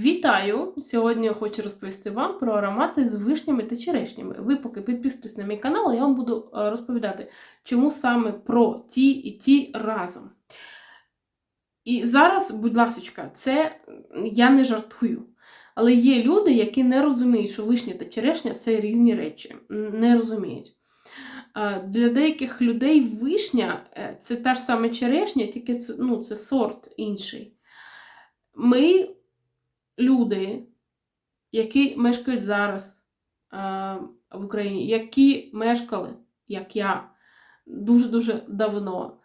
Вітаю! Сьогодні я хочу розповісти вам про аромати з вишнями та черешнями. Ви поки підписуйтесь на мій канал, я вам буду е, розповідати, чому саме про ті і ті разом. І зараз, будь ласка, це я не жартую. Але є люди, які не розуміють, що вишня та черешня це різні речі. Не розуміють. Е, Для деяких людей вишня е, це та ж сама черешня, тільки це, ну, це сорт інший. Ми люди, які мешкають зараз е, в Україні, які мешкали, як я, дуже-дуже давно.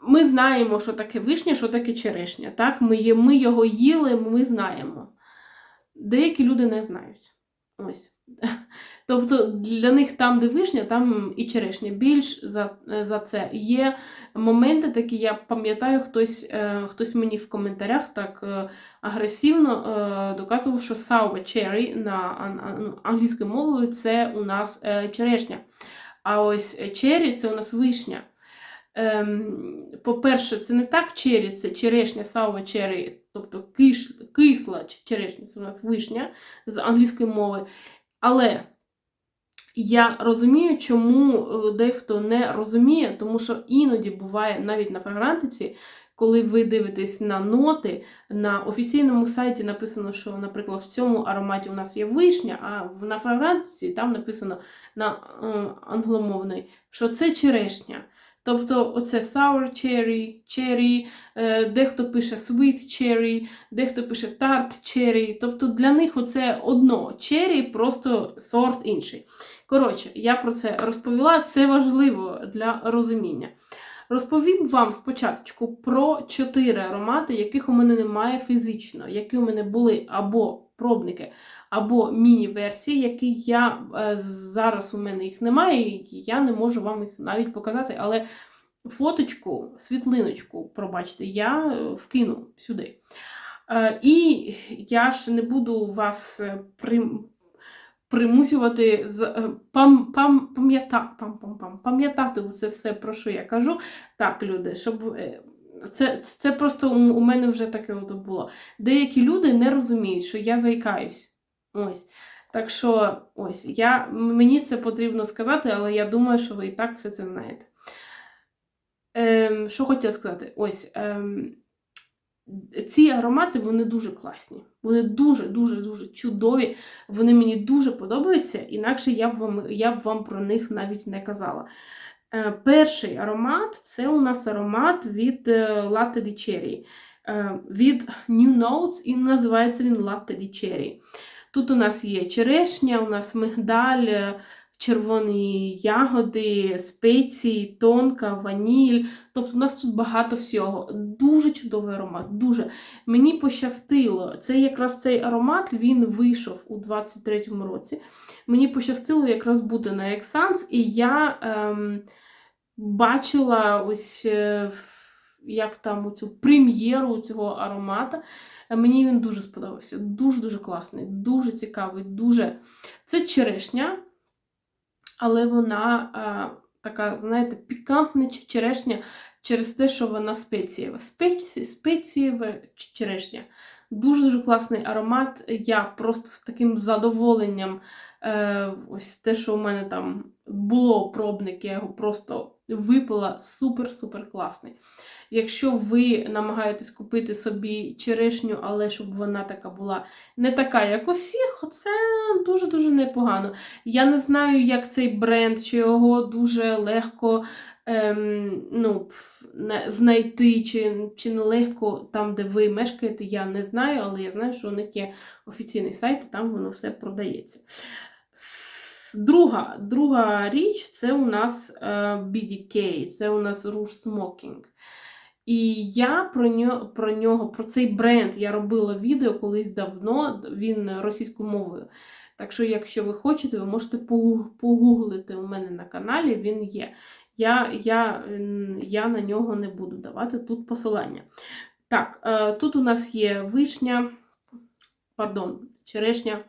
Ми знаємо, що таке вишня, що таке черешня. Так? Ми, ми його їли, ми знаємо. Деякі люди не знають. Ось. Тобто для них там, де вишня, там і черешня. Більш за, за це. Є моменти такі, я пам'ятаю, хтось, е, хтось мені в коментарях так е, агресивно е, доказував, що sour cherry на ну, англійською мовою це у нас е, черешня. А ось черрі це у нас вишня. Ем, по-перше, це не так черрі, це черешня, sour cherry, тобто киш, кисла черешня, це у нас вишня з англійської мови. Але я розумію, чому е, дехто не розуміє, тому що іноді буває навіть на фрагрантиці, коли ви дивитесь на ноти, на офіційному сайті написано, що, наприклад, в цьому ароматі у нас є вишня, а на фрагрантиці там написано на е, англомовний, що це черешня. Тобто оце sour cherry, cherry, е, дехто пише sweet cherry, дехто пише tart cherry. Тобто для них оце одно cherry, просто сорт інший. Коротше, я про це розповіла, це важливо для розуміння. Розповім вам спочатку про чотири аромати, яких у мене немає фізично, які у мене були або пробники, або міні-версії, які я е, зараз у мене їх немає, і я не можу вам їх навіть показати, але фоточку, світлиночку, пробачте, я е, вкину сюди. Е, І я ж не буду вас примусювати е, пам, пам, пам'ята, пам, пам, пам, пам'ятати це все, про що я кажу. Так, люди, щоб. е, Це, це просто у мене вже таке от було. Деякі люди не розуміють, що я заїкаюсь. Ось. Так що, ось, я, мені це потрібно сказати, але я думаю, що ви і так все це знаєте. Ем, що хотіла сказати? Ось. Ем, ці аромати вони дуже класні. Вони дуже-дуже дуже чудові. Вони мені дуже подобаються, інакше я б вам, я б вам про них навіть не казала. Е, перший аромат це у нас аромат від е, Latte di Cherry. Е, від New Notes, і називається він Latte di Cherry. Тут у нас є черешня, у нас мигдаль, червоні ягоди, спеції, тонка, ваніль. Тобто у нас тут багато всього. Дуже чудовий аромат. Дуже. Мені пощастило. Це якраз цей аромат він вийшов у 23-му році. Мені пощастило якраз бути на Ексанс, і я ем, бачила ось е, як там цю прем'єру цього аромата. Мені він дуже сподобався. Дуже-дуже класний, дуже цікавий, дуже. Це черешня, але вона е, така, знаєте, пікантна черешня через те, що вона спецієва. Спеці, спецієва черешня. Дуже-дуже класний аромат. Я просто з таким задоволенням, е, ось те, що у мене там було пробник, я його просто випила. Супер-супер класний. Якщо ви намагаєтесь купити собі черешню, але щоб вона така була не така, як у всіх, це дуже-дуже непогано. Я не знаю, як цей бренд, чи його дуже легко ем, ну, знайти, чи, чи не легко там, де ви мешкаєте, я не знаю, але я знаю, що у них є офіційний сайт, і там воно все продається. Друга, друга річ це у нас е, BDK, це у нас Rouge Smoking. І я про нього, про нього, про цей бренд я робила відео колись давно, він російською мовою. Так що, якщо ви хочете, ви можете погуглити у мене на каналі, він є. Я, я, я на нього не буду давати тут посилання. Так, е, тут у нас є вишня, пардон, черешня,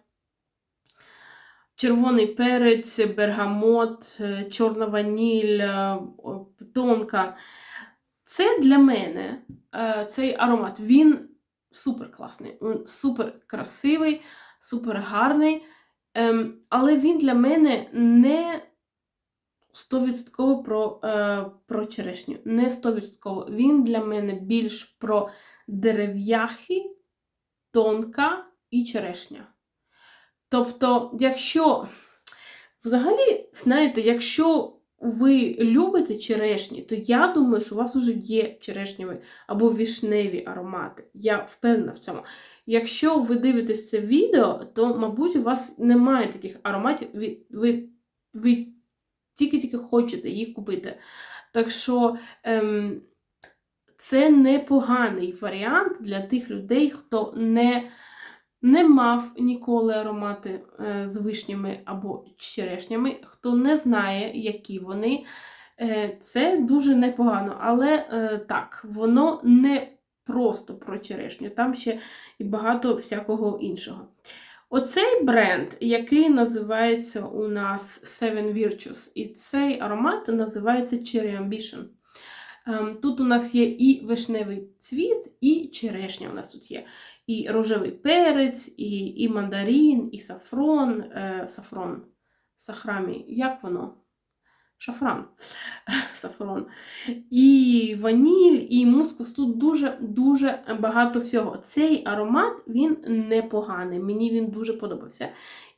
червоний перець, бергамот, е, чорна ваніль, тонка. Це для мене е, цей аромат. Він супер класний, він супер красивий, супер гарний. Ем, але він для мене не 100% про, е, про черешню. Не 100%. Він для мене більш про дерев'яхи, тонка і черешня. Тобто, якщо, взагалі, знаєте, якщо ви любите черешні, то я думаю, що у вас вже є черешневі або вішневі аромати. Я впевнена в цьому. Якщо ви дивитесь це відео, то, мабуть, у вас немає таких ароматів, ви, ви, ви тільки-тільки хочете їх купити. Так що ем, це непоганий варіант для тих людей, хто не не мав ніколи аромати е, з вишнями або черешнями, хто не знає, які вони. Е, це дуже непогано. Але е, так, воно не просто про черешню, там ще і багато всякого іншого. Оцей бренд, який називається у нас Seven Virtues, і цей аромат називається Cherry Ambition. Ем, Тут у нас є і вишневий цвіт, і черешня у нас тут є. І рожевий перець, і і мандарин, і сафрон, е, сафрон, сахрамі, як воно? Шафран, сафрон. І ваніль, і мускус. Тут дуже-дуже багато всього. Цей аромат він непоганий. Мені він дуже подобався.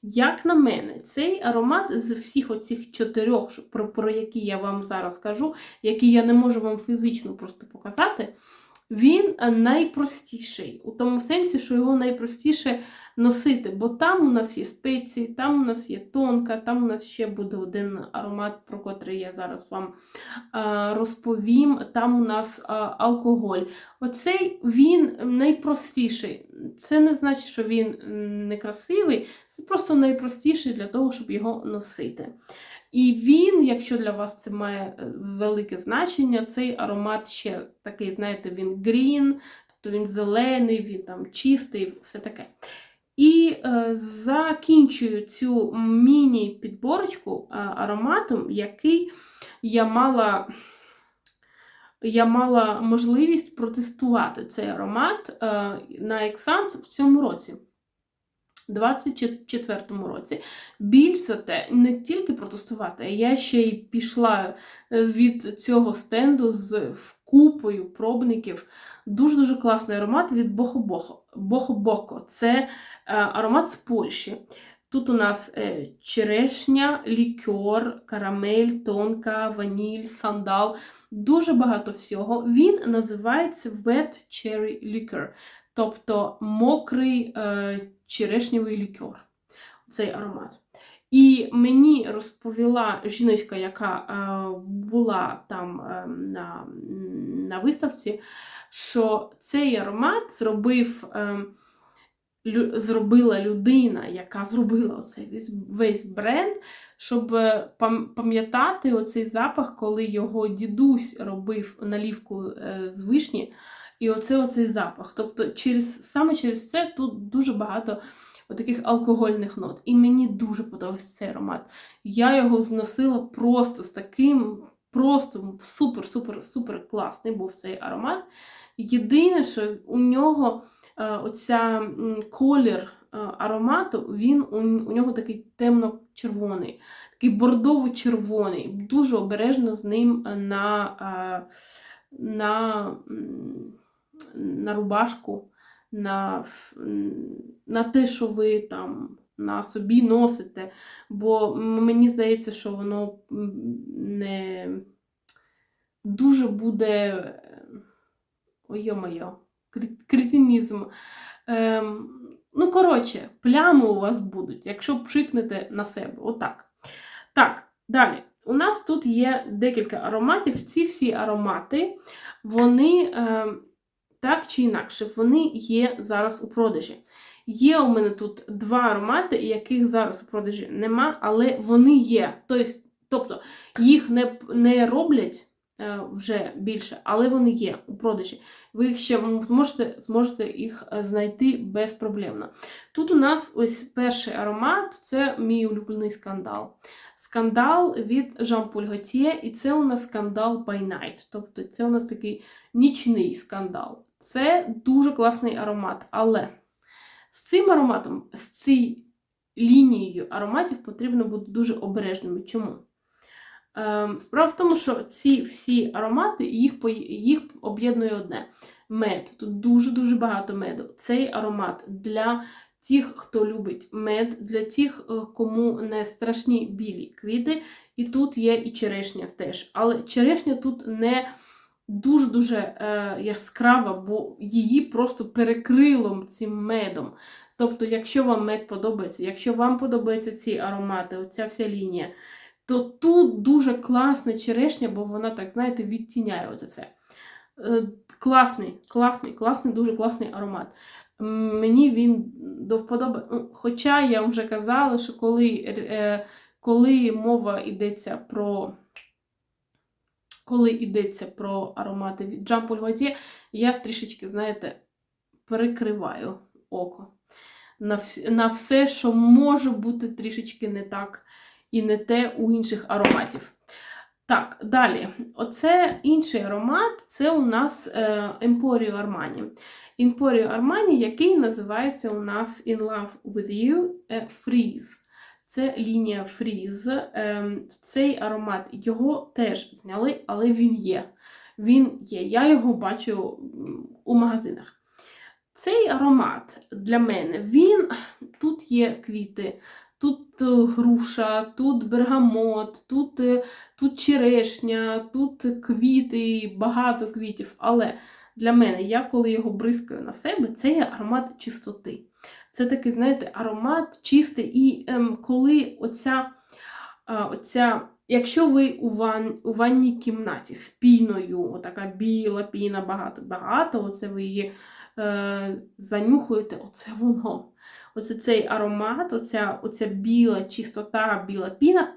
Як на мене, цей аромат з всіх оцих чотирьох, про, про які я вам зараз кажу, які я не можу вам фізично просто показати, він найпростіший. У тому сенсі, що його найпростіше носити, бо там у нас є спеції, там у нас є тонка, там у нас ще буде один аромат, про котрий я зараз вам а, розповім. Там у нас а, алкоголь. Оцей він найпростіший. Це не значить, що він некрасивий, це просто найпростіший для того, щоб його носити. І він, якщо для вас це має е, велике значення, цей аромат ще такий, знаєте, він грін, тобто він зелений, він там чистий, все таке. І е, закінчую цю міні-підборочку е, ароматом, який я мала я мала можливість протестувати цей аромат е, на Ексант в цьому році. 24-му році. Більш за те, не тільки протестувати, я ще й пішла від цього стенду з купою пробників. Дуже-дуже класний аромат від Бохо-Бохо. Це е, аромат з Польщі. Тут у нас е, черешня, лікер, карамель, тонка, ваніль, сандал. Дуже багато всього. Він називається Wet Cherry Liquor, тобто мокрий е, черешневий лікер. Цей аромат. І мені розповіла жіночка, яка е, була там е, на на виставці, що цей аромат зробив, е, зробила людина, яка зробила оцей весь, бренд, щоб пам'ятати оцей запах, коли його дідусь робив налівку з вишні. І оце оцей запах. Тобто, через, саме через це тут дуже багато таких алкогольних нот. І мені дуже подобається цей аромат. Я його зносила просто з таким, просто супер-супер-супер класний був цей аромат. Єдине, що у нього е, оця колір е, аромату, він у, у нього такий темно-червоний, такий бордово-червоний. Дуже обережно з ним на, е, на, на рубашку на на те, що ви там на собі носите. Бо мені здається, що воно не дуже буде ой-моє, кретинізм. Ем, Ну, коротше, плями у вас будуть, якщо пшикнете на себе. Отак. Так, далі. У нас тут є декілька ароматів. Ці всі аромати, вони. Е, так чи інакше, вони є зараз у продажі. Є у мене тут два аромати, яких зараз у продажі нема, але вони є. Тобто їх не не роблять е, вже більше, але вони є у продажі. Ви їх ще можете, зможете їх е, знайти безпроблемно. Тут у нас ось перший аромат це мій улюблений скандал. Скандал від Jean-Paul Gaultier, і це у нас скандал by night. Тобто це у нас такий нічний скандал. Це дуже класний аромат. Але з цим ароматом, з цією лінією ароматів потрібно бути дуже обережними. Чому? Ем, Справа в тому, що ці всі аромати, їх, їх об'єднує одне. Мед. Тут дуже-дуже багато меду. Цей аромат для тих, хто любить мед, для тих, е, кому не страшні білі квіти. І тут є і черешня теж. Але черешня тут не дуже-дуже е, яскрава, бо її просто перекрило цим медом. Тобто, якщо вам мед подобається, якщо вам подобаються ці аромати, оця вся лінія, то тут дуже класна черешня, бо вона, так, знаєте, відтіняє оце все. Е, Класний, класний, класний, дуже класний аромат. Мені він до вподоби. ну, Хоча я вам вже казала, що коли, е, коли мова йдеться про. Коли йдеться про аромати від Jean Paul я трішечки, знаєте, перекриваю око на, вс- на все, що може бути трішечки не так і не те у інших ароматів. Так, далі. Оце інший аромат, це у нас е, Emporio Armani. Emporio Armani, який називається у нас In Love with You е, Freeze. Це лінія Freeze. Е, цей аромат його теж зняли, але він є. Він є. Я його бачу у магазинах. Цей аромат для мене, він тут є квіти, тут е, груша, тут бергамот, тут, е, тут черешня, тут квіти, багато квітів. Але для мене, я коли його бризкаю на себе, це є аромат чистоти. Це такий, знаєте, аромат чистий. І ем, коли оця, оця Якщо ви у, ван, у ванній кімнаті з піною, отака біла піна, багато, багато, оце ви її е, занюхуєте, оце воно. Оце цей аромат, оця, оця біла чистота, біла піна,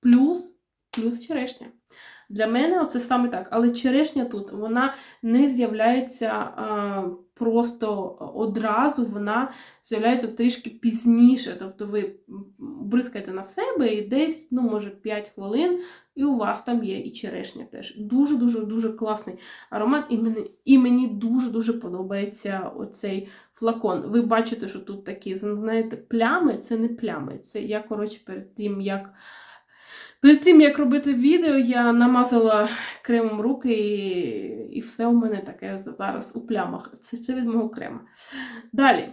плюс, плюс черешня. Для мене оце саме так. Але черешня тут вона не з'являється е, просто одразу, вона з'являється трішки пізніше. Тобто ви бризкаєте на себе і десь, ну, може, 5 хвилин, і у вас там є і черешня теж. Дуже-дуже дуже класний аромат, і мені, і мені дуже-дуже подобається оцей флакон. Ви бачите, що тут такі, знаєте, плями, це не плями. Це я, коротше, перед тим, як. Перед тим, як робити відео, я намазала кремом руки, і, і все у мене таке зараз у плямах. Це, це від мого крема. Далі,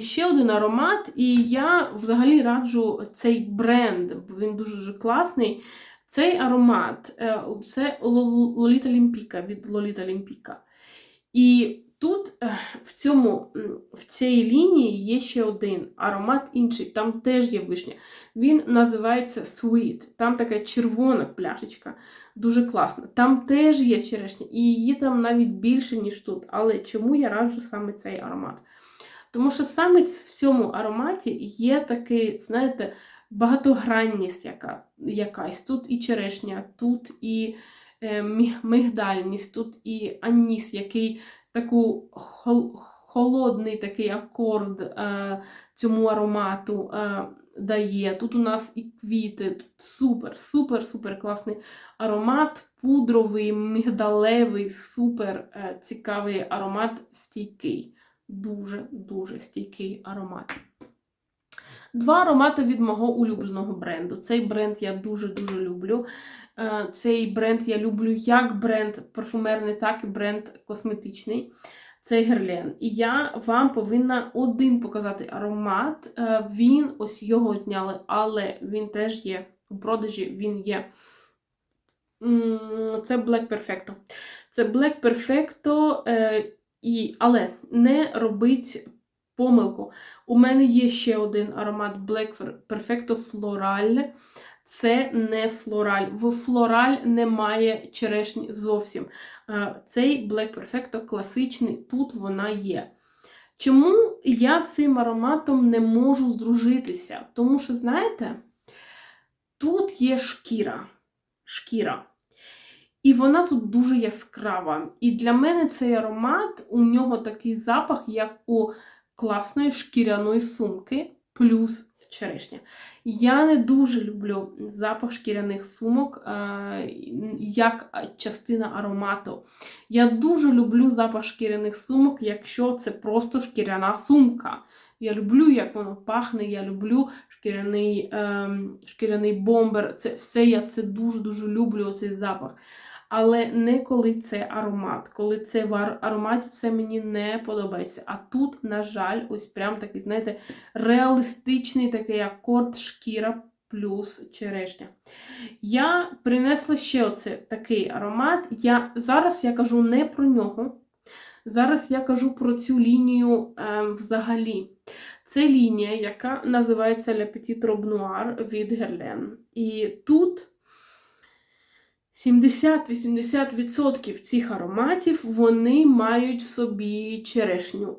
ще один аромат, і я взагалі раджу цей бренд, бо він дуже дуже класний. Цей аромат е, це Лоліта Лімпіка від Лоліта Лімпіка. І тут е, в, цьому, в цій лінії є ще один аромат інший, там теж є вишня. Він називається Sweet. Там така червона пляшечка, дуже класна. Там теж є черешня, і її там навіть більше, ніж тут. Але чому я раджу саме цей аромат? Тому що саме в цьому ароматі є такий, знаєте, багатогранність яка, якась. Тут і черешня, тут і е, мигдальність, тут і аніс, який таку хол- холодний такий акорд е, цьому аромату е, дає. Тут у нас і квіти, тут супер, супер, супер класний аромат, пудровий, мигдалевий, супер е, цікавий аромат, стійкий. Дуже-дуже стійкий аромат. Два аромати від мого улюбленого бренду. Цей бренд я дуже-дуже люблю. Е, Цей бренд я люблю як бренд парфумерний, так і бренд косметичний. Це Герлен. І я вам повинна один показати аромат. Е, Він ось його зняли, але він теж є у продажі. Він є. Це Black Perfecto. Це Black Perfecto, е, але не робить помилку. У мене є ще один аромат Black Perfecto Floral. Це не флораль. В флораль немає черешні зовсім. Е, Цей Black Perfecto класичний, тут вона є. Чому я з цим ароматом не можу здружитися? Тому що, знаєте, тут є шкіра. Шкіра. І вона тут дуже яскрава. І для мене цей аромат, у нього такий запах, як у класної шкіряної сумки, плюс черешня. Я не дуже люблю запах шкіряних сумок е, як частина аромату. Я дуже люблю запах шкіряних сумок, якщо це просто шкіряна сумка. Я люблю, як воно пахне, я люблю шкіряний ем, шкіряний бомбер. Це все я це дуже-дуже люблю, цей запах. Але не коли це аромат. Коли це в ароматі, це мені не подобається. А тут, на жаль, ось прям такий, знаєте, реалістичний такий акорд шкіра плюс черешня. Я принесла ще оце такий аромат. Я, Зараз я кажу не про нього. Зараз я кажу про цю лінію е, взагалі. Це лінія, яка називається Le Petit Robe Noir від Guerlain. І тут 70-80% цих ароматів вони мають в собі черешню.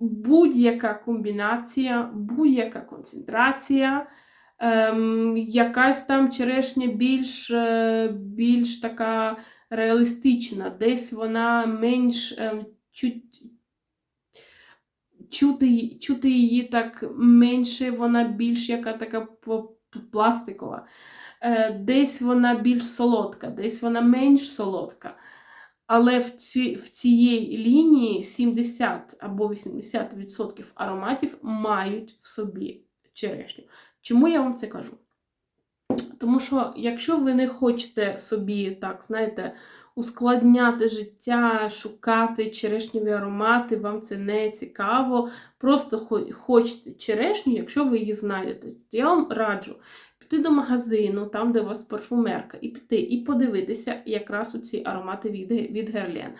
Будь-яка комбінація, будь-яка концентрація, ем, якась там черешня більш, е, більш така реалістична, десь вона менш ем, чуть, чути, чути її так менше, вона більш яка така пластикова. Е, десь вона більш солодка, десь вона менш солодка. Але в ці, в цієї лінії 70 або 80% ароматів мають в собі черешню. Чому я вам це кажу? Тому що, якщо ви не хочете собі, так, знаєте, ускладняти життя, шукати черешневі аромати, вам це не цікаво. Просто хочете черешню, якщо ви її знайдете. Я вам раджу піти до магазину, там, де у вас парфумерка, і піти, і подивитися якраз у ці аромати від від Герлен.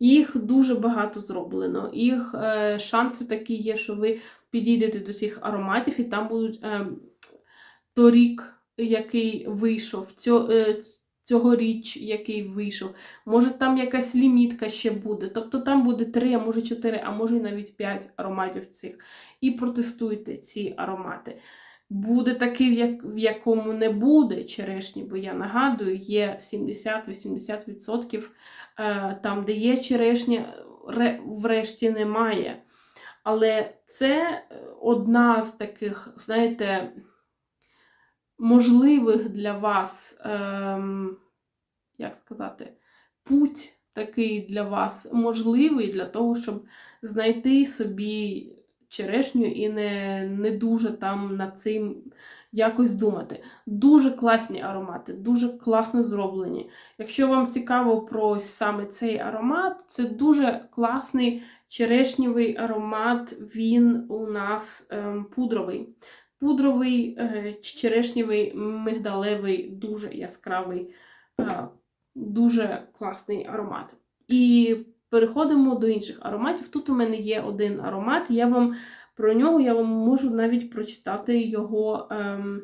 Їх дуже багато зроблено. Їх е, шанси такі є, що ви підійдете до цих ароматів, і там будуть е, торік, який вийшов. Цьо, е, Цьогоріч, який вийшов, може там якась лімітка ще буде. Тобто там буде 3, а може 4, а може навіть 5 ароматів цих. І протестуйте ці аромати. Буде такий, в, як, в якому не буде черешні, бо я нагадую, є 70-80% е, там, де є черешня, врешті немає. Але це одна з таких, знаєте, можливих для вас, ем, як сказати, путь такий для вас можливий для того, щоб знайти собі черешню і не не дуже там над цим якось думати. Дуже класні аромати, дуже класно зроблені. Якщо вам цікаво про саме цей аромат, це дуже класний черешнєвий аромат, він у нас ем, пудровий. Пудровий, е, черешнєвий, мигдалевий, дуже яскравий, е, дуже класний аромат. І Переходимо до інших ароматів. Тут у мене є один аромат, я вам про нього я вам можу навіть прочитати його ем,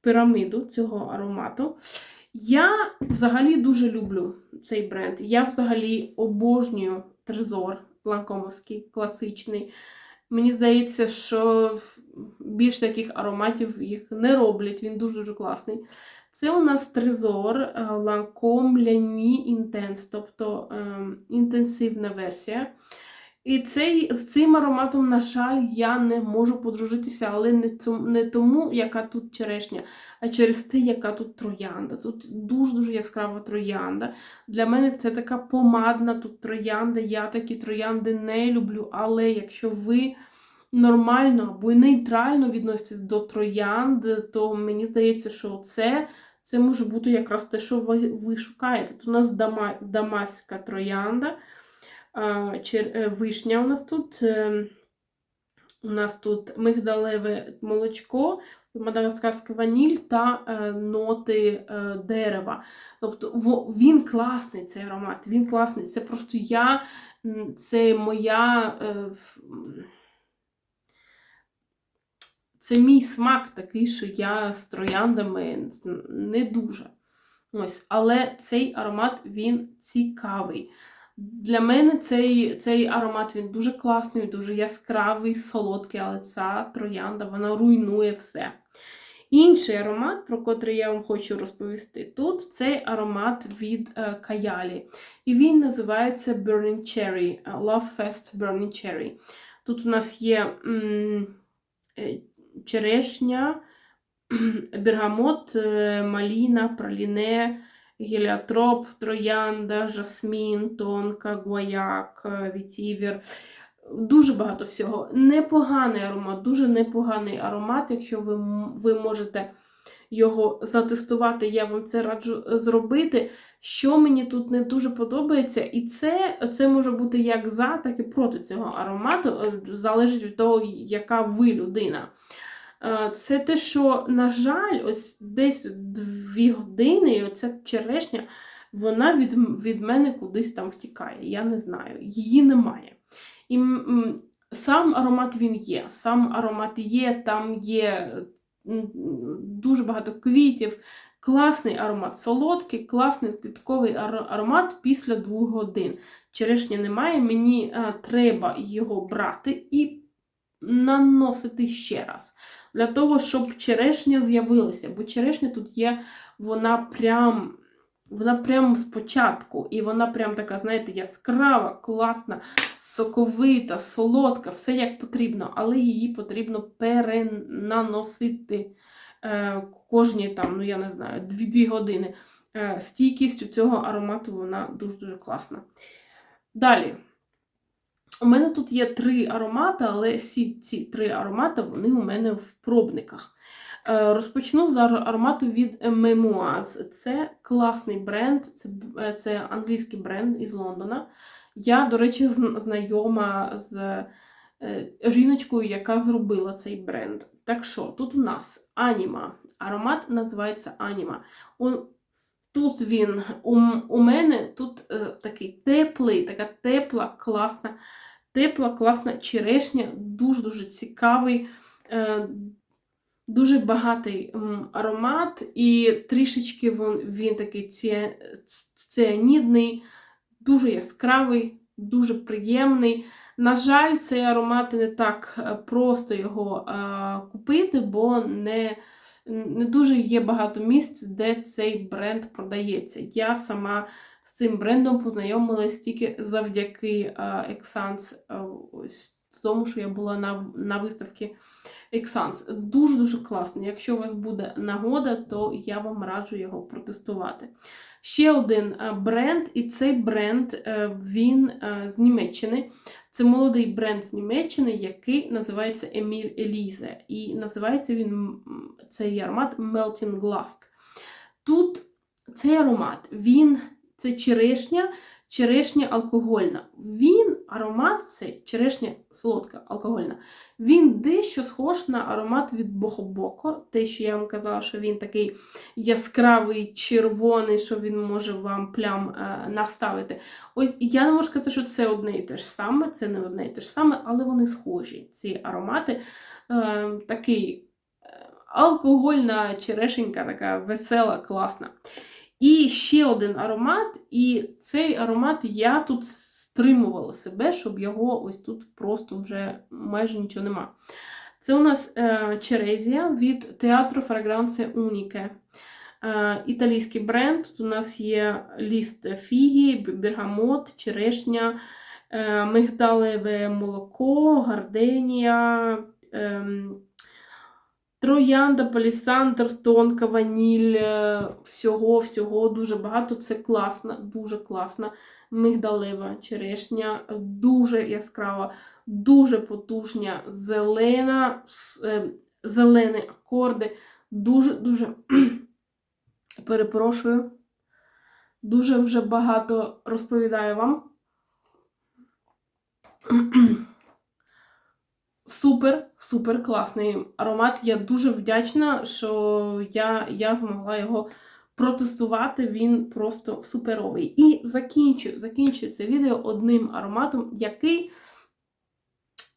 піраміду цього аромату. Я взагалі дуже люблю цей бренд. Я взагалі обожнюю трезор ланкомовський, класичний. Мені здається, що більш таких ароматів їх не роблять, він дуже-дуже класний. Це у нас трезор Lancome Lani Intense, тобто ем, інтенсивна версія. І цей, з цим ароматом, на жаль, я не можу подружитися, але не не тому, яка тут черешня, а через те, яка тут троянда. Тут дуже-дуже яскрава троянда. Для мене це така помадна тут троянда. Я такі троянди не люблю. Але якщо ви нормально або нейтрально відноситесь до троянд, то мені здається, що це це може бути якраз те, що ви ви шукаєте. Тут у нас дама, дамаська троянда, чер, е, вишня у нас тут. Е, у нас тут мигдалеве молочко, мадагаскарська ваніль та е, ноти е, дерева. Тобто він класний цей аромат, він класний. Це просто я, це моя. Е, це мій смак такий, що я з трояндами не дуже. Ось, Але цей аромат він цікавий. Для мене цей цей аромат він дуже класний, дуже яскравий, солодкий, але ця троянда вона руйнує все. Інший аромат, про котрий я вам хочу розповісти тут, цей аромат від е, Каялі. І він називається Burning Cherry, е, Love Fest Burning Cherry. Тут у нас є м, е, черешня, бергамот, е, маліна, праліне, геліотроп, троянда, жасмін, тонка, гуаяк, е, вітівер. Дуже багато всього. Непоганий аромат, дуже непоганий аромат. Якщо ви, ви можете його затестувати, я вам це раджу е, зробити. Що мені тут не дуже подобається, і це, це може бути як за, так і проти цього аромату, залежить від того, яка ви людина. Е, Це те, що, на жаль, ось десь дві години, і оця черешня, вона від, від мене кудись там втікає. Я не знаю, її немає. І сам аромат він є. Сам аромат є, там є дуже багато квітів. Класний аромат, солодкий, класний квітковий аромат після двох годин. Черешня немає, мені е, треба його брати і наносити ще раз. Для того, щоб черешня з'явилася. Бо черешня тут є, вона прям. Вона прям спочатку, і вона прям така, знаєте, яскрава, класна, соковита, солодка, все як потрібно, але її потрібно перенаносити е, кожні там, ну я не знаю, 2 години. Е, стійкість у цього аромату вона дуже-дуже класна. Далі. У мене тут є три аромати, але всі ці три аромати вони у мене в пробниках. Е, Розпочну з аромату від Memoise. Це класний бренд, це, е, це англійський бренд із Лондона. Я, до речі, знайома з е, жіночкою, яка зробила цей бренд. Так що, тут у нас Аніма. Аромат називається Аніма. Тут він у, у мене тут е, такий теплий, така тепла, класна, тепла, класна черешня, дуже-дуже цікавий, е, дуже багатий аромат, і трішечки він, він такий ціанідний, дуже яскравий, дуже приємний. На жаль, цей аромат не так е, просто його е, купити, бо не, не дуже є багато місць, де цей бренд продається. Я сама з цим брендом познайомилась тільки завдяки е, е, ось тому, що я була на, на виставці Exans. Дуже-дуже класний. Якщо у вас буде нагода, то я вам раджу його протестувати. Ще один бренд, і цей бренд е, він е, з Німеччини. Це молодий бренд з Німеччини, який називається Еміль Елізе. І називається він цей аромат Melting Glass. Тут цей аромат, він це черешня, черешня алкогольна. Він аромат цей черешня солодка, алкогольна. Він дещо схож на аромат від Бохобоко. Те, що я вам казала, що він такий яскравий, червоний, що він може вам плям е, наставити. Ось я не можу сказати, що це одне і те ж саме, це не одне і те ж саме, але вони схожі. Ці аромати е, такий е, алкогольна черешенька, така весела, класна. І ще один аромат, і цей аромат я тут стримувала себе, щоб його ось тут просто вже майже нічого нема. Це у нас е, Черезія від Театру Фрагранце Уніке. Е, італійський бренд. Тут у нас є ліст фігі, бергамот, черешня, е, мигдалеве молоко, гарденія, ем, троянда, палісандр, тонка ваніль, е, всього, всього дуже багато. Це класна, дуже класна мигдалева черешня, дуже яскрава, дуже потужня, зелена, е, зелені акорди, дуже-дуже перепрошую. Дуже вже багато розповідаю вам. Супер, супер класний аромат. Я дуже вдячна, що я, я змогла його протестувати. Він просто суперовий. І закінчу, закінчу це відео одним ароматом, який.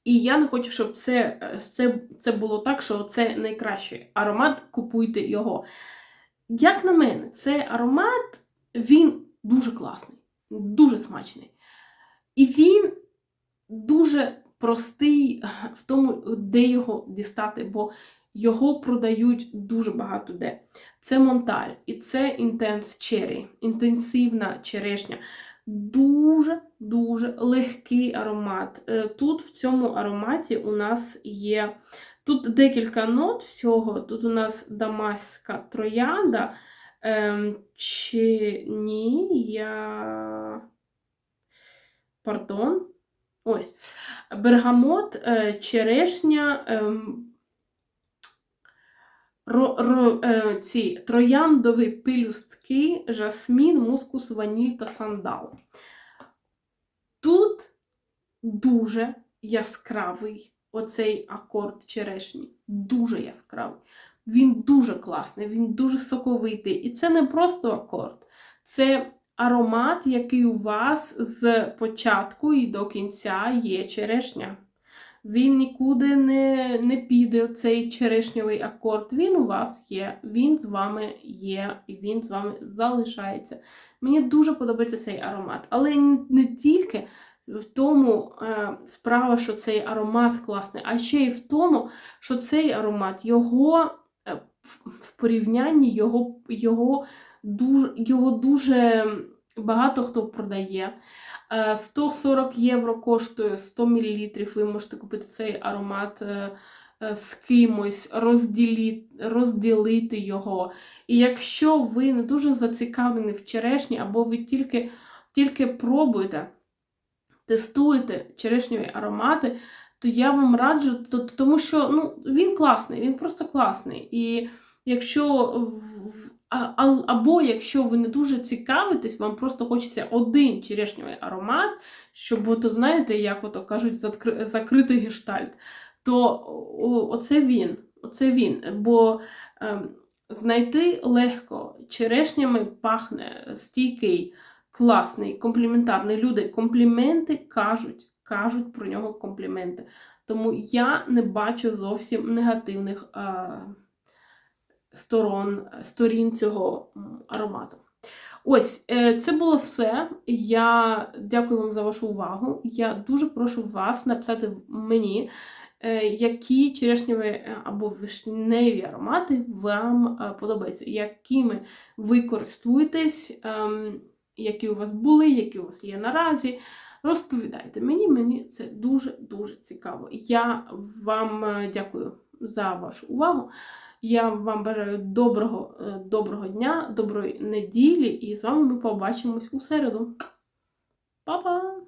І я не хочу, щоб це, це, це було так, що це найкращий аромат, купуйте його. Як на мене, цей аромат він дуже класний, дуже смачний. І він дуже простий в тому, де його дістати, бо його продають дуже багато де. Це Монталь і це Intense Cherry, інтенсивна черешня. дуже-дуже легкий аромат. Е, Тут в цьому ароматі у нас є тут декілька нот всього. Тут у нас дамаська троянда. Ем, чи ні, я. Пардон. Ось. Бергамот, е, черешня, ем, ро, ро, е, ці трояндові пелюстки, жасмін, мускус, ваніль та сандал. Тут дуже яскравий оцей акорд черешні. Дуже яскравий. Він дуже класний, він дуже соковитий. І це не просто акорд, це аромат, який у вас з початку і до кінця є черешня. Він нікуди не, не піде, цей черешньовий акорд. Він у вас є, він з вами є, і він з вами залишається. Мені дуже подобається цей аромат. Але не тільки в тому е, справа, що цей аромат класний, а ще й в тому, що цей аромат, його е, в порівнянні, його, його, дуже, його дуже багато хто продає. Е, 140 євро коштує 100 мл. Ви можете купити цей аромат е, е, з кимось, розділити, розділити його. І якщо ви не дуже зацікавлені в черешні, або ви тільки, тільки пробуєте, тестуєте черешневі аромати, то я вам раджу, то- тому що ну, він класний, він просто класний. І якщо або якщо ви не дуже цікавитесь, вам просто хочеться один черешневий аромат, щоб, ото, знаєте, як ото кажуть, закри- закритий гештальт, то оце він. Оце він. Бо ем, знайти легко черешнями пахне стійкий, класний, компліментарний. Люди компліменти кажуть, кажуть про нього компліменти. Тому я не бачу зовсім негативних е, сторон, сторін цього аромату. Ось, е, це було все. Я дякую вам за вашу увагу. Я дуже прошу вас написати мені, е, які черешневі е, або вишневі аромати вам подобаються, якими ви користуєтесь, ем, які у вас були, які у вас є наразі. Розповідайте мені, мені це дуже-дуже цікаво. Я вам дякую за вашу увагу. Я вам бажаю доброго, е, доброго дня, доброї неділі, і з вами ми побачимось у середу. Па-па!